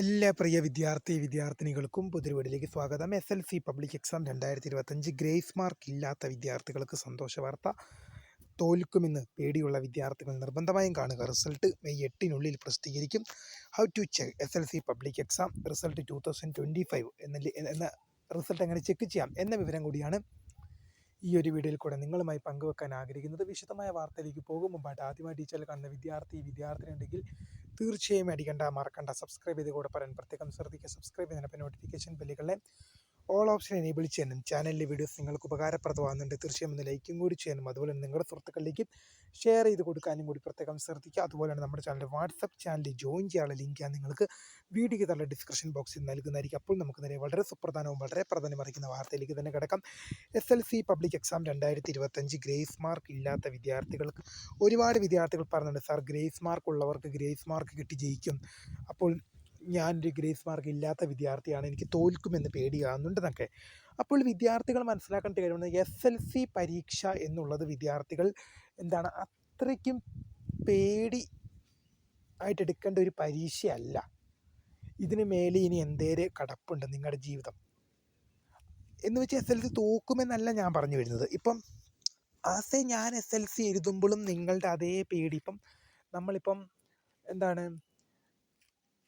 എല്ലാ പ്രിയ വിദ്യാർത്ഥി വിദ്യാർത്ഥിനികൾക്കും പുതിരുവീടിലേക്ക് സ്വാഗതം. S L C public exam രണ്ടായിരത്തി ഇരുപത്തഞ്ച് ഗ്രേസ് മാർക്ക് ഇല്ലാത്ത വിദ്യാർത്ഥികൾക്ക് സന്തോഷ വാർത്ത. തോൽക്കുമെന്ന് പേടിയുള്ള വിദ്യാർത്ഥികൾ നിർബന്ധമായും കാണുക. റിസൾട്ട് മെയ് എട്ടിനുള്ളിൽ പ്രസിദ്ധീകരിക്കും. How to check S L C public exam result two thousand twenty five എന്ന റിസൾട്ട് എങ്ങനെ ചെക്ക് ചെയ്യാം എന്ന വിവരം കൂടിയാണ് ഈ ഒരു വീഡിയോയിൽ കൂടെ നിങ്ങളുമായി പങ്കുവെക്കാൻ ആഗ്രഹിക്കുന്നത്. വിശദമായ വാർത്തയിലേക്ക് പോകും. മുമ്പായിട്ട് ആദ്യമായി ടീച്ചറിൽ കാണുന്ന വിദ്യാർത്ഥി വിദ്യാർത്ഥിനി ഉണ്ടെങ്കിൽ തീർച്ചയായും അടിക്കണ്ട മറക്കണ്ട. സബ്സ്ക്രൈബ് ചെയ്ത് കൂടെ പറയാൻ പ്രത്യേകം ശ്രദ്ധിക്കുക. സബ്സ്ക്രൈബ് ചെയ്യുന്നതിനൊപ്പം നോട്ടിഫിക്കേഷൻ ബെല്ലുകളെ ഓൾ ഓപ്ഷൻ എനേബിൾ ചെയ്യാനും ചാനലിലെ വീഡിയോസ് നിങ്ങൾക്ക് ഉപകാരപ്രദമാകുന്നുണ്ട്. തീർച്ചയായും ഒന്ന് ലൈക്കും കൂടി ചെയ്യാനും അതുപോലെ തന്നെ നിങ്ങളുടെ സുഹൃത്തുക്കളിലേക്ക് ഷെയർ ചെയ്ത് കൊടുക്കാനും കൂടി പ്രത്യേകം ശ്രദ്ധിക്കുക. അതുപോലെ തന്നെ നമ്മുടെ ചാനൽ വാട്സപ്പ് ചാനലിൽ ജോയിൻ ചെയ്യാനുള്ള ലിങ്ക് ഞാൻ നിങ്ങൾക്ക് വീഡിയോയ്ക്ക് തള്ള ഡിസ്ക്രിപ്ഷൻ ബോക്സിൽ നൽകുന്നതായിരിക്കും. അപ്പോൾ നമുക്ക് നേരെ വളരെ സുപ്രധാനവും വളരെ പ്രധാനം അറിയിക്കുന്ന വാർത്തയിലേക്ക് തന്നെ കിടക്കാം. S L C public exam രണ്ടായിരത്തി ഇരുപത്തഞ്ച് ഗ്രേസ് മാർക്ക് ഇല്ലാത്ത വിദ്യാർത്ഥികൾക്ക് ഒരുപാട് വിദ്യാർത്ഥികൾ പറയുന്നുണ്ട് സാർ ഗ്രേസ് മാർക്ക് ഉള്ളവർക്ക് ഗ്രേസ് മാർക്ക് കിട്ടി ജയിക്കും. അപ്പോൾ ഞാനൊരു ഗ്രേസ് മാർക്ക് ഇല്ലാത്ത വിദ്യാർത്ഥിയാണ് എനിക്ക് തോൽക്കുമെന്ന് പേടിയാകുന്നുണ്ടെന്നൊക്കെ. അപ്പോൾ വിദ്യാർത്ഥികൾ മനസ്സിലാക്കേണ്ട കാര്യമാണ് എസ് എൽ സി പരീക്ഷ എന്നുള്ളത് വിദ്യാർത്ഥികൾ എന്താണ് അത്രയ്ക്കും പേടി ആയിട്ട് എടുക്കേണ്ട ഒരു പരീക്ഷയല്ല. ഇതിന് മേലെ ഇനി എന്തേരെ കടപ്പുണ്ട് നിങ്ങളുടെ ജീവിതം. എന്ന് വെച്ചാൽ എസ് എൽ സി തോക്കുമെന്നല്ല ഞാൻ പറഞ്ഞു വരുന്നത്. ഇപ്പം ആസെ ഞാൻ എസ് എൽ സി എഴുതുമ്പോഴും നിങ്ങളുടെ അതേ പേടി. ഇപ്പം നമ്മളിപ്പം എന്താണ്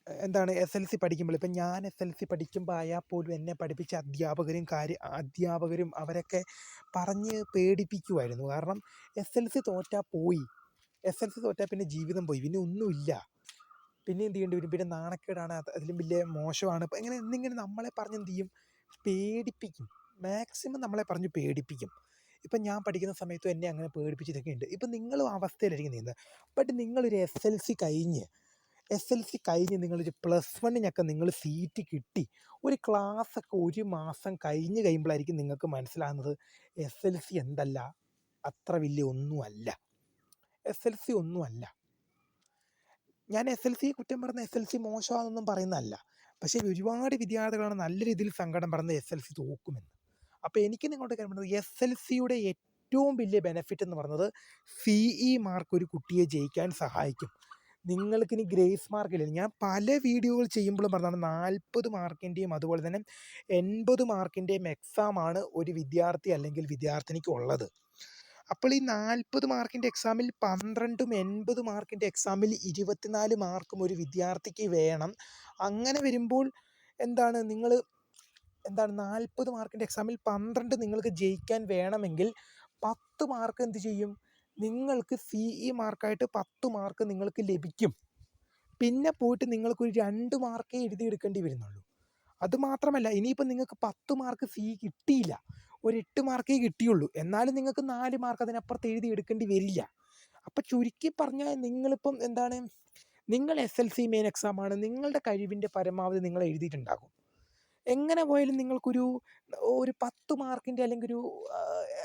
എന്താണ് എസ് എൽ സി പഠിക്കുമ്പോൾ ഇപ്പം ഞാൻ എസ് എൽ സി പഠിക്കുമ്പോൾ ആയാൽ പോലും എന്നെ പഠിപ്പിച്ച അധ്യാപകരും കാര്യ അധ്യാപകരും അവരൊക്കെ പറഞ്ഞ് പേടിപ്പിക്കുമായിരുന്നു കാരണം എസ് എൽ സി തോറ്റാൽ പോയി. എസ് എൽ സി തോറ്റാൽ പിന്നെ ജീവിതം പോയി. പിന്നെ ഒന്നുമില്ല. പിന്നെ എന്ത് ചെയ്യേണ്ടി വരും? പിന്നെ നാണക്കേടാണ്. അതിലും വലിയ മോശമാണ്. ഇപ്പം ഇങ്ങനെ എന്തെങ്കിലും നമ്മളെ പറഞ്ഞ് എന്ത് ചെയ്യും? പേടിപ്പിക്കും. മാക്സിമം നമ്മളെ പറഞ്ഞ് പേടിപ്പിക്കും. ഇപ്പം ഞാൻ പഠിക്കുന്ന സമയത്തും എന്നെ അങ്ങനെ പേടിപ്പിച്ചിട്ടൊക്കെ ഉണ്ട്. ഇപ്പം നിങ്ങളും അവസ്ഥയിലായിരിക്കും നീന്തുന്നത് ബട്ട് നിങ്ങളൊരു എസ് എൽ സി കഴിഞ്ഞ് എസ് എൽ സി കഴിഞ്ഞ് നിങ്ങളൊരു പ്ലസ് വണ്ണിനൊക്കെ നിങ്ങൾ സീറ്റ് കിട്ടി. ഒരു ക്ലാസ്സൊക്കെ ഒരു മാസം കഴിഞ്ഞ് കഴിയുമ്പോഴായിരിക്കും നിങ്ങൾക്ക് മനസ്സിലാകുന്നത് എസ് എൽ സി എന്തല്ല? അത്ര വലിയ ഒന്നുമല്ല. എസ് എൽ സി ഒന്നുമല്ല. ഞാൻ എസ് എൽ സി കുറ്റം പറഞ്ഞ എസ് എൽ സി മോശമാണെന്നൊന്നും പറയുന്നതല്ല. പക്ഷേ ഒരുപാട് വിദ്യാർത്ഥികളാണ് നല്ല രീതിയിൽ സങ്കടം പറഞ്ഞ് എസ് എൽ സി തോക്കുമെന്ന്. അപ്പോൾ എനിക്ക് നിങ്ങളുടെ കാര്യം പറഞ്ഞത് എസ് എൽ സിയുടെ ഏറ്റവും വലിയ ബെനിഫിറ്റ് എന്ന് പറയുന്നത് സി ഇ മാർക്ക് ഒരു കുട്ടിയെ ജയിക്കാൻ സഹായിക്കും. നിങ്ങൾക്കിനി ഗ്രേസ് മാർക്ക് ഇല്ല ഞാൻ പല വീഡിയോകൾ ചെയ്യുമ്പോഴും പറഞ്ഞാണ് നാൽപ്പത് മാർക്കിന്റെയും അതുപോലെ തന്നെ എൺപത് മാർക്കിന്റെയും എക്സാമാണ് ഒരു വിദ്യാർത്ഥി അല്ലെങ്കിൽ വിദ്യാർത്ഥിനിക്ക് ഉള്ളത് അപ്പോൾ ഈ നാൽപ്പത് മാർക്കിന്റെ എക്സാമിൽ പന്ത്രണ്ടും എൺപത് മാർക്കിന്റെ എക്സാമിൽ ഇരുപത്തിനാല് മാർക്കും ഒരു വിദ്യാർത്ഥിക്ക് വേണം. അങ്ങനെ വരുമ്പോൾ എന്താണ് നിങ്ങൾ എന്താണ് നാൽപ്പത് മാർക്കിന്റെ എക്സാമിൽ പന്ത്രണ്ട് നിങ്ങൾക്ക് ജയിക്കാൻ വേണമെങ്കിൽ പത്ത് മാർക്ക് എന്ത് ചെയ്യും? നിങ്ങൾക്ക് സി ഇ മാർക്കായിട്ട് പത്ത് മാർക്ക് നിങ്ങൾക്ക് ലഭിക്കും. പിന്നെ പോയിട്ട് നിങ്ങൾക്കൊരു രണ്ട് മാർക്കേ എഴുതി എടുക്കേണ്ടി വരുന്നുള്ളൂ. അതുമാത്രമല്ല ഇനിയിപ്പോൾ നിങ്ങൾക്ക് പത്ത് മാർക്ക് സി കിട്ടിയില്ല. ഒരു എട്ട് മാർക്കേ കിട്ടിയുള്ളൂ. എന്നാലും നിങ്ങൾക്ക് നാല് മാർക്ക് അതിനപ്പുറത്ത് എഴുതി എടുക്കേണ്ടി വരില്ല. അപ്പം ചുരുക്കി പറഞ്ഞാൽ നിങ്ങളിപ്പം എന്താണ്? നിങ്ങൾ എസ് എൽ സി മെയിൻ എക്സാമാണ് നിങ്ങളുടെ കഴിവിന്റെ പരമാവധി നിങ്ങൾ എഴുതിയിട്ടുണ്ടാകും. എങ്ങനെ പോയാലും നിങ്ങൾക്കൊരു ഒരു പത്ത് മാർക്കിന്റെ അല്ലെങ്കിൽ ഒരു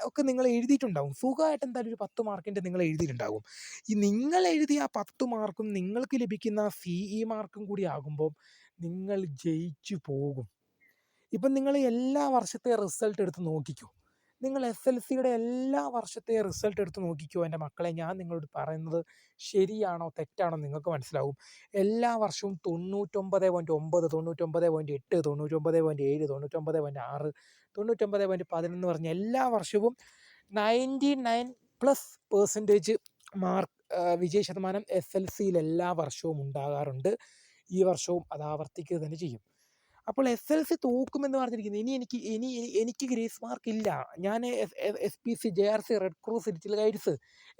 ഒക്കെ നിങ്ങൾ എഴുതിയിട്ടുണ്ടാകും സുഖമായിട്ട് എന്തായാലും ഒരു പത്ത് മാർക്കിന്റെ നിങ്ങൾ എഴുതിയിട്ടുണ്ടാകും. ഈ നിങ്ങൾ എഴുതിയ ആ പത്ത് മാർക്കും നിങ്ങൾക്ക് ലഭിക്കുന്ന സി ഇ മാർക്കും കൂടി ആകുമ്പോൾ നിങ്ങൾ ജയിച്ചു പോകും. ഇപ്പം നിങ്ങൾ എല്ലാ വർഷത്തെ റിസൾട്ട് എടുത്ത് നോക്കിക്കോ. നിങ്ങൾ എസ് എൽ സിയുടെ എല്ലാ വർഷത്തെ റിസൾട്ട് എടുത്ത് നോക്കിക്കോ എന്റെ മക്കളെ. ഞാൻ നിങ്ങളോട് പറയുന്നത് ശരിയാണോ തെറ്റാണോ നിങ്ങൾക്ക് മനസ്സിലാവും. എല്ലാ വർഷവും തൊണ്ണൂറ്റൊമ്പത് പോയിന്റ് ഒമ്പത് തൊണ്ണൂറ്റൊമ്പത് പോയിന്റ് എട്ട് തൊണ്ണൂറ്റൊമ്പത് പോയിന്റ് ഏഴ് തൊണ്ണൂറ്റൊമ്പത് പോയിന്റ് ആറ് തൊണ്ണൂറ്റൊമ്പത് പോയിന്റ് പതിനൊന്ന് പറഞ്ഞ എല്ലാ വർഷവും ninety nine plus percentage mark വിജയ ശതമാനം എസ് എൽ സിയിൽ എല്ലാ വർഷവും ഉണ്ടാകാറുണ്ട്. ഈ വർഷവും അത് ആവർത്തിക്കുക തന്നെ ചെയ്യും. അപ്പോൾ എസ് എൽ സി തോക്കുമെന്ന് പറഞ്ഞിരിക്കുന്നത് ഇനി എനിക്ക് ഇനി എനിക്ക് ഗ്രേസ് മാർക്ക് ഇല്ല. ഞാൻ S P C J R C red cross digital guides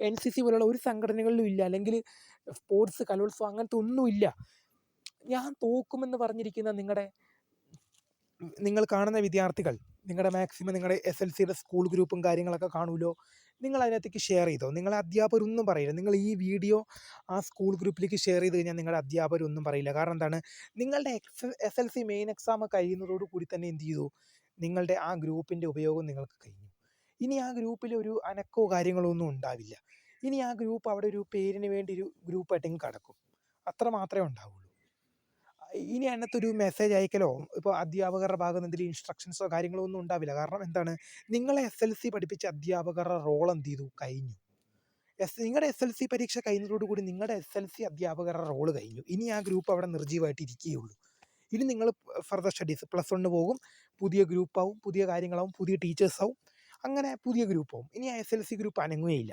N C C പോലുള്ള ഒരു സംഘടനകളിലും ഇല്ല. അല്ലെങ്കിൽ സ്പോർട്സ് കലോത്സവം അങ്ങനത്തെ ഒന്നുമില്ല ഞാൻ തോക്കുമെന്ന് പറഞ്ഞിരിക്കുന്ന നിങ്ങളുടെ നിങ്ങൾ കാണുന്ന വിദ്യാർത്ഥികൾ നിങ്ങളുടെ മാക്സിമം നിങ്ങളുടെ എസ് എൽ സിയുടെ സ്കൂൾ ഗ്രൂപ്പും കാര്യങ്ങളൊക്കെ കാണുമല്ലോ. നിങ്ങൾ അതിനകത്തേക്ക് ഷെയർ ചെയ്തോ? നിങ്ങളെ അധ്യാപകരൊന്നും പറയില്ല. നിങ്ങൾ ഈ വീഡിയോ ആ സ്കൂൾ ഗ്രൂപ്പിലേക്ക് ഷെയർ ചെയ്ത് കഴിഞ്ഞാൽ നിങ്ങളുടെ അധ്യാപകരൊന്നും പറയില്ല. കാരണം എന്താണ്? നിങ്ങളുടെ S S L C main exam കഴിയുന്നതോടു കൂടി തന്നെ എന്ത് ചെയ്തു? നിങ്ങളുടെ ആ ഗ്രൂപ്പിന്റെ ഉപയോഗം നിങ്ങൾക്ക് കഴിഞ്ഞു. ഇനി ആ ഗ്രൂപ്പിൽ ഒരു അനക്കോ കാര്യങ്ങളോ ഒന്നും ഉണ്ടാവില്ല. ഇനി ആ ഗ്രൂപ്പ് അവിടെ ഒരു പേരിന് വേണ്ടി ഒരു ഗ്രൂപ്പായിട്ടെങ്കിൽ കിടക്കും. അത്ര മാത്രമേ ഉണ്ടാവുള്ളൂ. ഇനി അതിനകത്തൊരു മെസ്സേജ് അയക്കലോ? ഇപ്പോൾ അധ്യാപകരുടെ ഭാഗത്ത് എന്തെങ്കിലും ഇൻസ്ട്രക്ഷൻസോ കാര്യങ്ങളോ ഒന്നും ഉണ്ടാവില്ല. കാരണം എന്താണ്? നിങ്ങളെ എസ് എൽ സി പഠിപ്പിച്ച അധ്യാപകരുടെ റോൾ എന്ത് ചെയ്തു? കഴിഞ്ഞു. എസ് നിങ്ങളുടെ എസ് എൽ സി പരീക്ഷ കഴിഞ്ഞതോടുകൂടി നിങ്ങളുടെ എസ് എൽ സി അധ്യാപകരുടെ റോൾ കഴിഞ്ഞു. ഇനി ആ ഗ്രൂപ്പ് അവിടെ നിർജീവമായിട്ട് ഇരിക്കുകയുള്ളൂ ഇനി നിങ്ങൾ ഫർദർ സ്റ്റഡീസ് പ്ലസ് വണ്ണ് പോകും. പുതിയ ഗ്രൂപ്പാവും പുതിയ കാര്യങ്ങളാവും പുതിയ ടീച്ചേഴ്സാവും അങ്ങനെ പുതിയ ഗ്രൂപ്പാവും ഇനി ആ എസ് എൽ സി ഗ്രൂപ്പ് അനങ്ങുകയില്ല.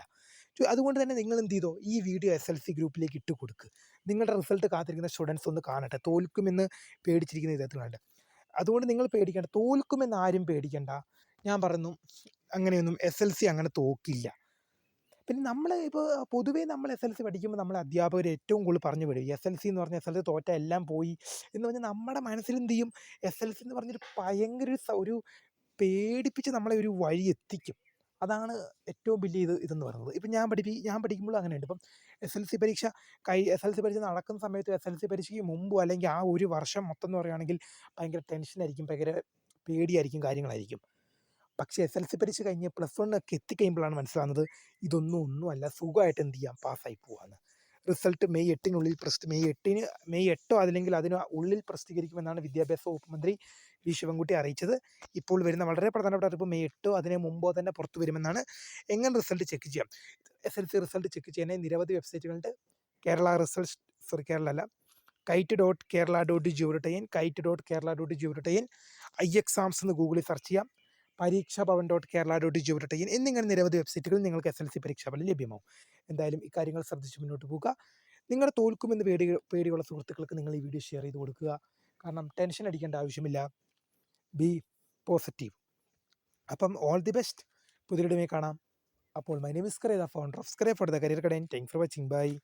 അതുകൊണ്ട് തന്നെ നിങ്ങൾ എന്ത് ചെയ്തോ ഈ വീഡിയോ എസ് എൽ സി ഗ്രൂപ്പിലേക്ക് ഇട്ട് കൊടുക്കുക നിങ്ങളുടെ റിസൾട്ട് കാത്തിരിക്കുന്ന സ്റ്റുഡൻസ് ഒന്ന് കാണട്ടെ. തോൽക്കുമെന്ന് പേടിച്ചിരിക്കുന്ന വിധത്തിലാണ്ട് അതുകൊണ്ട് നിങ്ങൾ പേടിക്കേണ്ട. തോൽക്കുമെന്ന് ആരും പേടിക്കേണ്ട. ഞാൻ പറഞ്ഞു അങ്ങനെയൊന്നും എസ് എൽ സി അങ്ങനെ തോക്കില്ല. പിന്നെ നമ്മൾ ഇപ്പോൾ പൊതുവേ നമ്മൾ എസ് എൽ സി പഠിക്കുമ്പോൾ നമ്മളെ അധ്യാപകർ ഏറ്റവും കൂടുതൽ പറഞ്ഞു വിടും എസ് എൽ സി എന്ന് പറഞ്ഞാൽ എസ് എൽ സി തോറ്റ എല്ലാം പോയി എന്ന് പറഞ്ഞാൽ നമ്മുടെ മനസ്സിൽ എന്ത് ചെയ്യും? എസ് എൽ സി എന്ന് പറഞ്ഞൊരു ഭയങ്കര ഒരു പേടിപ്പിച്ച് നമ്മളെ ഒരു വഴി എത്തിക്കും. അതാണ് ഏറ്റവും വലിയ ഇത് ഇതെന്ന് പറയുന്നത്. ഇപ്പം ഞാൻ പഠിപ്പി ഞാൻ പഠിക്കുമ്പോഴും അങ്ങനെയുണ്ട്. ഇപ്പം എസ് എൽ സി പരീക്ഷ കൈ എസ് എൽ സി പരീക്ഷ നടക്കുന്ന സമയത്ത് എസ് എൽ സി പരീക്ഷയ്ക്ക് മുമ്പ് അല്ലെങ്കിൽ ആ ഒരു വർഷം മൊത്തം എന്ന് പറയുകയാണെങ്കിൽ ഭയങ്കര ടെൻഷനായിരിക്കും ഭയങ്കര പേടിയായിരിക്കും കാര്യങ്ങളായിരിക്കും. പക്ഷേ എസ് എൽ സി പരീക്ഷ കഴിഞ്ഞ് പ്ലസ് വണ്ണൊക്കെ എത്തിക്കഴിയുമ്പോഴാണ് മനസ്സിലാകുന്നത് ഇതൊന്നും ഒന്നുമല്ല സുഖമായിട്ട് എന്ത് ചെയ്യാം? പാസ്സായി പോവാന്ന് റിസൾട്ട് മെയ് എട്ടിനുള്ളിൽ പ്രസിദ്ധ മെയ് എട്ടിന് മെയ് എട്ടോ അല്ലെങ്കിൽ അതിന് ഉള്ളിൽ പ്രസിദ്ധീകരിക്കുമെന്നാണ് വിദ്യാഭ്യാസ വകുപ്പ് മന്ത്രി വി ശിവൻകുട്ടി അറിയിച്ചത്. ഇപ്പോൾ വരുന്ന വളരെ പ്രധാനപ്പെട്ട അറിയിപ്പ് മെയ് എട്ടോ അതിന് മുമ്പോ തന്നെ പുറത്തു വരുമെന്നാണ് എങ്ങനെ റിസൾട്ട് ചെക്ക് ചെയ്യാം? S L C result check ചെയ്യാനായി നിരവധി വെബ്സൈറ്റുകളുണ്ട്. കേരള റിസൾട്ട് സോറി കേരള അല്ല kite dot Kerala dot gov dot kite dot Kerala dot gov dot I exams എന്ന് ഗൂഗിളിൽ സെർച്ച് ചെയ്യാം. Pareeksha Bhavan dot Kerala dot gov dot എന്നിങ്ങനെ നിരവധി വെബ്സൈറ്റുകൾ നിങ്ങൾക്ക് എസ് എൽ സി പരീക്ഷാ ഫലം ലഭ്യമാവും. എന്തായാലും ഇക്കാര്യങ്ങൾ ശ്രദ്ധിച്ച് മുന്നോട്ട് പോകുക നിങ്ങളുടെ തോൽക്കുമെന്ന് പേടി പേടിയുള്ള സുഹൃത്തുക്കൾക്ക് നിങ്ങൾ ഈ വീഡിയോ ഷെയർ ചെയ്ത് കൊടുക്കുക. കാരണം ടെൻഷൻ അടിക്കേണ്ട ആവശ്യമില്ല. ബി പോസിറ്റീവ് അപ്പം ഓൾ ദി ബെസ്റ്റ് പുതിയൊരുമേ കാണാം. അപ്പോൾ my name is founder of സ്ക്രേ for the career കടയൻ താങ്ക് ഫോർ വാച്ചിങ് ബൈ